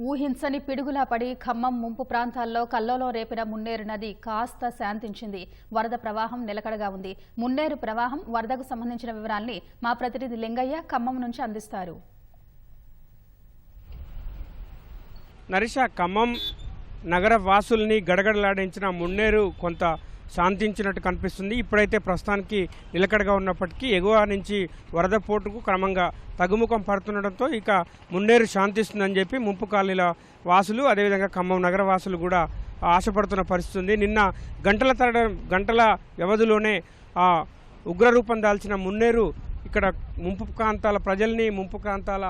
ఊహించని పిడుగులా పడి ఖమ్మం ముంపు ప్రాంతాల్లో కల్లోలో రేపిన మున్నేరు నది కాస్త శాంతించింది. వరద ప్రవాహం నిలకడగా ఉంది. మున్నేరు ప్రవాహం వరదకు సంబంధించిన వివరాల్ని మా ప్రతినిధి లింగయ్య ఖమ్మం నుంచి అందిస్తారు. నరిష ఖమ్మం నగర వాసుల్ని గడగడలాడించిన మున్నేరు కొంత శాంతించినట్టు కనిపిస్తుంది. ఇప్పుడైతే ప్రస్తుతానికి నిలకడగా ఉన్నప్పటికీ ఎగువ నుంచి వరద పోటుకు క్రమంగా తగ్గుముఖం పడుతుండటంతో ఇక మున్నేరు శాంతిస్తుందని చెప్పి ముంపు కాలనీల వాసులు అదేవిధంగా ఖమ్మం నగర వాసులు కూడా ఆశపడుతున్న పరిస్థితి ఉంది. నిన్న గంటల తరడ గంటల వ్యవధిలోనే ఉగ్రరూపం దాల్చిన మున్నేరు ఇక్కడ ముంపు ప్రాంతాల ప్రజల్ని ముంపు ప్రాంతాల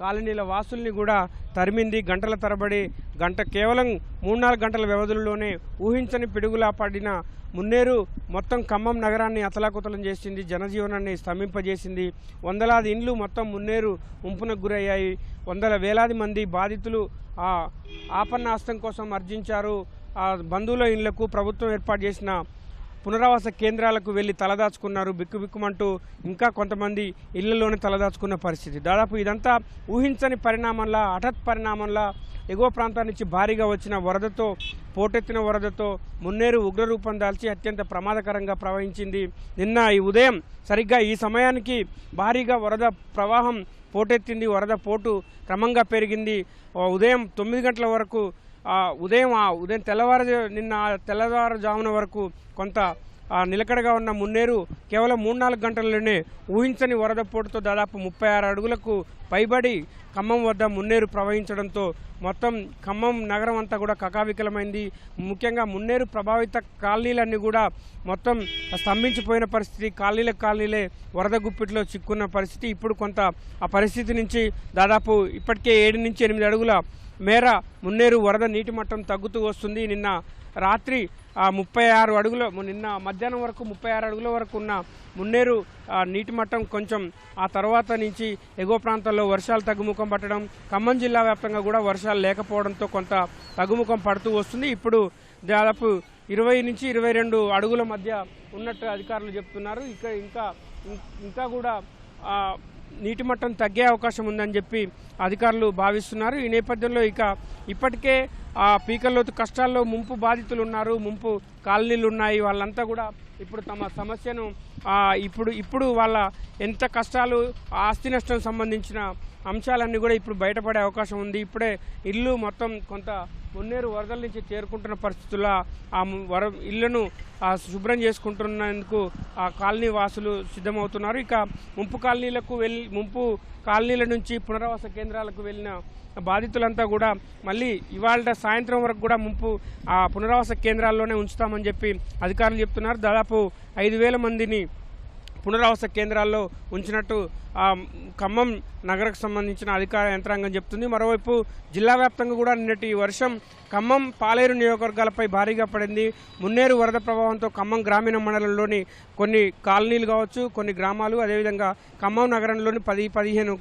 కాలనీల వాసుల్ని కూడా తరిమింది. గంటల తరబడి గంట కేవలం మూడు నాలుగు గంటల వ్యవధుల్లోనే ఊహించని పిడుగులా పడిన మున్నేరు మొత్తం ఖమ్మం నగరాన్ని అతలాకుతలం చేసింది జనజీవనాన్ని స్తంభింపజేసింది. వందలాది ఇండ్లు మొత్తం మున్నేరు ముంపునకు గురయ్యాయి. వందల వేలాది మంది బాధితులు ఆ ఆపన్నాస్తం కోసం అర్జించారు ఆ బంధువుల ఇళ్ళకు ప్రభుత్వం ఏర్పాటు చేసిన పునరావాస కేంద్రాలకు వెళ్ళి తలదాచుకున్నారు. బిక్కుబిక్కుమంటూ ఇంకా కొంతమంది ఇళ్ళలోనే తలదాచుకున్న పరిస్థితి. దాదాపు ఇదంతా ఊహించని పరిణామంలా హఠత్ పరిణామంలా ఎగువ ప్రాంతాల నుంచి భారీగా వచ్చిన వరదతో పోటెత్తిన వరదతో మున్నేరు ఉగ్రరూపం దాల్చి అత్యంత ప్రమాదకరంగా ప్రవహించింది. నిన్న ఈ ఉదయం సరిగ్గా ఈ సమయానికి భారీగా వరద ప్రవాహం పోటెత్తింది. వరద పోటు క్రమంగా పెరిగింది. ఉదయం తొమ్మిది గంటల వరకు ఉదయం ఆ ఉదయం తెల్లవారు నిన్న తెల్లవారుజామున వరకు కొంత నిలకడగా ఉన్న మున్నేరు కేవలం మూడు నాలుగు గంటల్లోనే ఊహించని వరద పోటుతో దాదాపు ముప్పై ఆరు అడుగులకు పైబడి ఖమ్మం వద్ద మున్నేరు ప్రవహించడంతో మొత్తం ఖమ్మం నగరం అంతా కూడా కకావికలమైంది. ముఖ్యంగా మున్నేరు ప్రభావిత కాలనీలన్నీ కూడా మొత్తం స్తంభించిపోయిన పరిస్థితి. కాలనీల కాలనీలే వరద గుప్పిట్లో చిక్కున్న పరిస్థితి. ఇప్పుడు కొంత ఆ పరిస్థితి నుంచి దాదాపు ఇప్పటికే ఏడు నుంచి ఎనిమిది అడుగుల మేర మున్నేరు వరద నీటి మట్టం తగ్గుతూ వస్తుంది. నిన్న రాత్రి ముప్పై ఆరు అడుగుల నిన్న మధ్యాహ్నం వరకు ముప్పై ఆరు అడుగుల వరకు ఉన్న మున్నేరు నీటి మట్టం కొంచెం ఆ తర్వాత నుంచి ఎగువ ప్రాంతాల్లో వర్షాలు తగ్గుముఖం పట్టడం ఖమ్మం జిల్లా వ్యాప్తంగా కూడా వర్షాలు లేకపోవడంతో కొంత తగ్గుముఖం పడుతూ వస్తుంది. ఇప్పుడు దాదాపు ఇరవై నుంచి ఇరవై రెండు అడుగుల మధ్య ఉన్నట్టు అధికారులు చెప్తున్నారు. ఇక ఇంకా ఇంకా కూడా నీటి మట్టం తగ్గే అవకాశం ఉందని చెప్పి అధికారులు భావిస్తున్నారు. ఈ నేపథ్యంలో ఇక ఇప్పటికే ఆ పీకల్లోతు కష్టాల్లో ముంపు బాధితులు ఉన్నారు. ముంపు కాలనీలు ఉన్నాయి. వాళ్ళంతా కూడా ఇప్పుడు తమ సమస్యను ఇప్పుడు ఇప్పుడు వాళ్ళ ఎంత కష్టాలు ఆస్తి నష్టం సంబంధించిన అంశాలన్నీ కూడా ఇప్పుడు బయటపడే అవకాశం ఉంది. ఇప్పుడే ఇల్లు మొత్తం కొంత మున్నేరు వరదల నుంచి చేరుకుంటున్న పరిస్థితుల్లో ఆ వర ఇళ్ళను ఆ, శుభ్రం చేసుకుంటున్నందుకు ఆ కాలనీ వాసులు సిద్ధమవుతున్నారు. ఇక ముంపు కాలనీలకు వెళ్ళి ముంపు కాలనీల నుంచి పునరావాస కేంద్రాలకు వెళ్ళిన బాధితులంతా కూడా మళ్ళీ ఇవాళ సాయంత్రం వరకు కూడా ముంపు ఆ పునరావాస కేంద్రాల్లోనే ఉంచుతామని చెప్పి అధికారులు చెప్తున్నారు. దాదాపు ఐదు వేల మందిని పునరావాస కేంద్రాల్లో ఉంచినట్టు ఆ, ఖమ్మం నగరకు సంబంధించిన అధికార యంత్రాంగం చెప్తుంది. మరోవైపు జిల్లా వ్యాప్తంగా కూడా నిన్నటి వర్షం ఖమ్మం పాలేరు నియోజకవర్గాలపై భారీగా పడింది. మున్నేరు వరద ప్రభావంతో ఖమ్మం గ్రామీణ మండలంలోని కొన్ని కాలనీలు కావచ్చు కొన్ని గ్రామాలు అదేవిధంగా ఖమ్మం నగరంలోని పది పదిహేను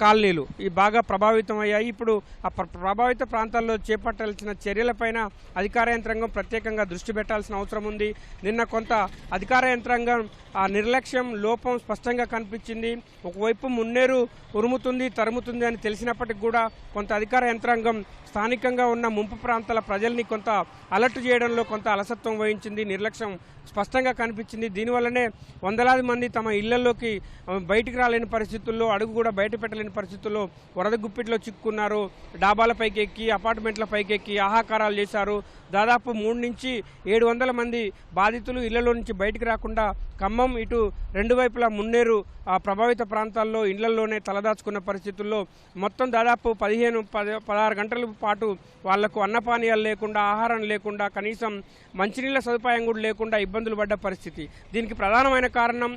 కాలనీలు. ఇవి బాగా ప్రభావితం అయ్యాయి ఇప్పుడు ఆ ప్ర- ప్రభావిత ప్రాంతాల్లో చేపట్టాల్సిన చర్యలపైన అధికార యంత్రాంగం ప్రత్యేకంగా దృష్టి పెట్టాల్సిన అవసరం ఉంది. నిన్న కొంత అధికార యంత్రాంగం ఆ నిర్లక్ష్యం లోపం స్పష్టంగా కనిపించింది. ఒకవైపు మున్నేరు ఉరుముతుంది తరుముతుంది అని తెలిసినప్పటికి కూడా కొంత అధికార యంత్రాంగం స్థానికంగా ఉన్న ముంపు ప్రాంతాల ప్రజల్ని కొంత అలర్ట్ చేయడంలో కొంత అలసత్వం వహించింది. నిర్లక్ష్యం స్పష్టంగా కనిపించింది. దీనివల్లనే వందలాది మంది తమ ఇళ్ళలోకి బయటికి రాలేని పరిస్థితుల్లో అడుగు కూడా బయట పెట్టలేని పరిస్థితుల్లో వరద గుప్పిట్లో చిక్కుకున్నారు డాబాల పైకెక్కి ఎక్కి అపార్ట్మెంట్ల పైకెక్కి ఎక్కి ఆహాకారాలు చేశారు. దాదాపు మూడు నుంచి ఏడు వందల మంది బాధితులు ఇళ్ళలో నుంచి బయటకు రాకుండా ఖమ్మం ఇటు రెండు వైపులా మున్నేరు ప్రభావిత ప్రాంతాల్లో ఇళ్ళలోనే తలదాచుకున్న పరిస్థితుల్లో మొత్తం దాదాపు పదిహేను పద పదహారు గంటల పాటు వాళ్ళకు అన్నపానీయాలు లేకుండా ఆహారం లేకుండా కనీసం మంచినీళ్ళ సదుపాయం కూడా లేకుండా ఇబ్బందులు పడ్డ పరిస్థితి. దీనికి ప్రధానమైన కారణం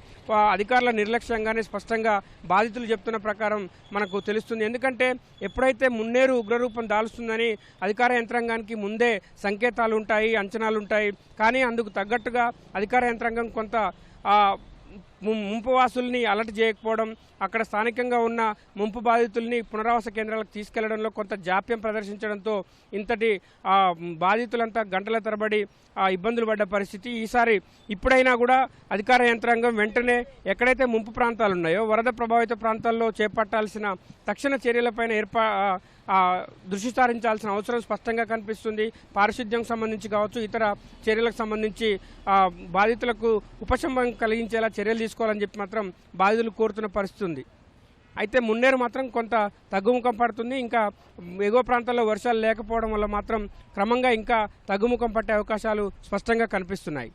అధికారుల నిర్లక్ష్యంగానే స్పష్టంగా బాధితులు చెప్తున్న ప్రకారం మనకు తెలుస్తుంది. ఎందుకంటే ఎప్పుడైతే మున్నేరు ఉగ్రరూపం దాల్స్తుందని అధికార యంత్రాంగానికి ముందే సంకేతాలు ఉంటాయి అంచనాలు ఉంటాయి. కానీ అందుకు తగ్గట్టుగా అధికార యంత్రాంగం కొంత ముంపు వాసుల్ని అలర్ట్ చేయకపోవడం అక్కడ స్థానికంగా ఉన్న ముంపు బాధితుల్ని పునరావాస కేంద్రాలకు తీసుకెళ్ళడంలో కొంత జాప్యం ప్రదర్శించడంతో ఇంతటి ఆ, బాధితులంతా గంటల తరబడి ఆ, ఇబ్బందులు పడ్డ పరిస్థితి. ఈసారి ఇప్పుడైనా కూడా అధికార యంత్రాంగం వెంటనే ఎక్కడైతే ముంపు ప్రాంతాలు ఉన్నాయో వరద ప్రభావిత ప్రాంతాల్లో చేపట్టాల్సిన తక్షణ చర్యలపైన ఏర్పా దృష్టి సారించాల్సిన అవసరం స్పష్టంగా కనిపిస్తుంది. పారిశుద్ధ్యం సంబంధించి కావచ్చు ఇతర చర్యలకు సంబంధించి బాధితులకు ఉపశమనం కలిగించేలా చర్యలు తీసుకోవాలని చెప్పి మాత్రం బాధితులు కోరుతున్న పరిస్థితి ఉంది అయితే మున్నేరు మాత్రం కొంత తగ్గుముఖం పడుతుంది. ఇంకా ఎగువ ప్రాంతాల్లో వర్షాలు లేకపోవడం వల్ల మాత్రం క్రమంగా ఇంకా తగ్గుముఖం పట్టే అవకాశాలు స్పష్టంగా కనిపిస్తున్నాయి.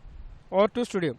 Over to studio.